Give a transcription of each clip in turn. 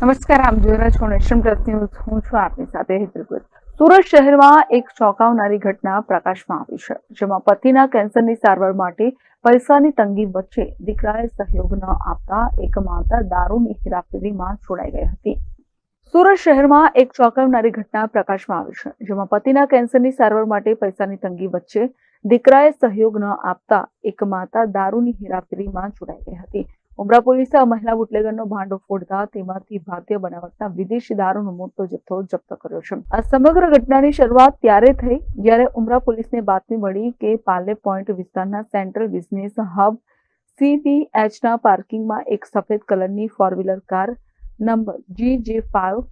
નમસ્કાર આપ જોઈ રહ્યા છો નેશન પ્લસ ન્યૂઝ. હું છું આપની સાથે હેતલ સુરત શહેરમાં એક ચોંકાવનારી ઘટના પ્રકાશમાં આવી છે, જેમાં પતિના કેન્સરની સારવાર માટે પૈસાની તંગી વચ્ચે દીકરાએ સહયોગ ન આપતા એક માતા દારૂની હેરાફેરીમાં છોડાઈ ગઈ હતી. સુરત શહેરમાં એક ચોંકાવનારી ઘટના પ્રકાશમાં આવી છે, જેમાં પતિના કેન્સરની સારવાર માટે પૈસાની તંગી વચ્ચે દીકરાએ સહયોગ ન આપતા એક માતા દારૂની હેરાફેરીમાં જોડાઈ ગઈ હતી. ઉમરા પોલીસે આ મહિલા બુટલેગરનો ભાંડો ફોડતા તેમાંથી ભારતીય બનાવટના વિદેશી દારૂનો મોટો જથ્થો જપ્ત કર્યો છે. આ સમગ્ર ઘટનાની શરૂઆત ત્યારે થઈ જ્યારે ઉમરા પોલીસને બાતમી મળી કે પાર્લે પોઈન્ટ વિસ્તારના સેન્ટ્રલ બિઝનેસ હબ સીબીએચના પાર્કિંગમાં એક સફેદ કલરની four wheeler car number G J five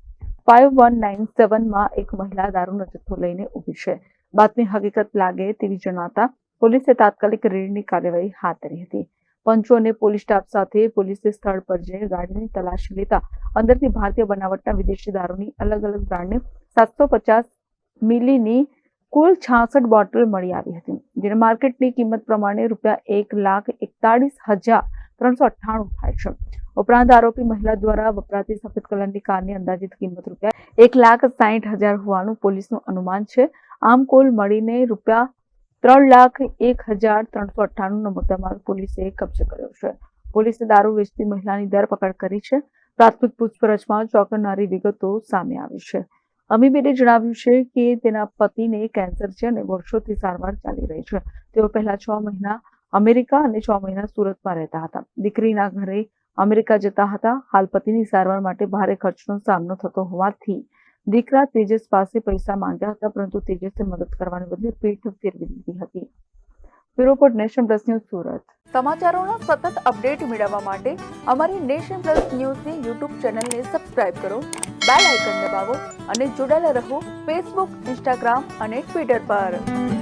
five one nine સેવનમાં એક મહિલા દારૂનો જથ્થો લઈને ઊભી છે. બાતમી હકીકત લાગે તેવી જણાતા પોલીસે તાત્કાલિક રેડની કાર્યવાહી હાથ ધરી હતી. પંચો અને પોલીસ સ્ટાફ સાથે પોલીસે સ્થળ પર જઈ ગાડીની તલાશી લેતા અંદરથી ભારતીય બનાવટના વિદેશી દારૂની અલગ અલગ બ્રાન્ડને સાતસો પચાસ મિલીની કુલ છાસઠ બોટલ મળી આવી હતી, જેને માર્કેટની કિંમત પ્રમાણે રૂપિયા એક લાખ એકતાળીસ હજાર ત્રણસો અઠ્ઠાણું થાય છે. ઉપરાંત આરોપી મહિલા દ્વારા વપરાતી સફેદ કલરની કારની અંદાજિત કિંમત રૂપિયા એક લાખ સાહીઠ હજાર હોવાનું પોલીસનું અનુમાન છે. આમ કુલ મળીને રૂપિયા ત્રણ લાખ એક હજાર ત્રણસો અઠ્ઠાણુંનો મુદ્દામાલ પોલીસે કબજે કર્યો છે. પોલીસે દારૂ વેચતી મહિલાની ધરપકડ કરી છે. પ્રાથમિક પૂછપરછમાં ચોંકાવનારી વિગતો સામે આવી છે. અમીબેને જણાવ્યું છે કે તેના પતિને કેન્સર છે અને વર્ષોથી સારવાર ચાલી રહી છે. તેઓ પહેલા છ મહિના અમેરિકા અને છ મહિના સુરતમાં રહેતા હતા. દીકરીના ઘરે અમેરિકા જતા હતા. હાલ પતિની સારવાર માટે ભારે ખર્ચનો સામનો થતો હોવાથી દીકરા તેજસ પાસે પૈસા માંગ્યા હતા, પરંતુ તેજસે મદદ કરવાને બદલે પીઠ ફેરવી દીધી હતી. Bureau report Nation Plus News Surat. સમાચારોના સતત અપડેટ મેળવવા માટે અમારી નેશન પ્લસ ન્યૂઝની યુટ્યુબ ચેનલને સબસ્ક્રાઇબ કરો, બેલ આઇકન દબાવો અને જોડાયેલા રહો ફેસબુક, ઇન્સ્ટાગ્રામ અને ટ્વિટર પર.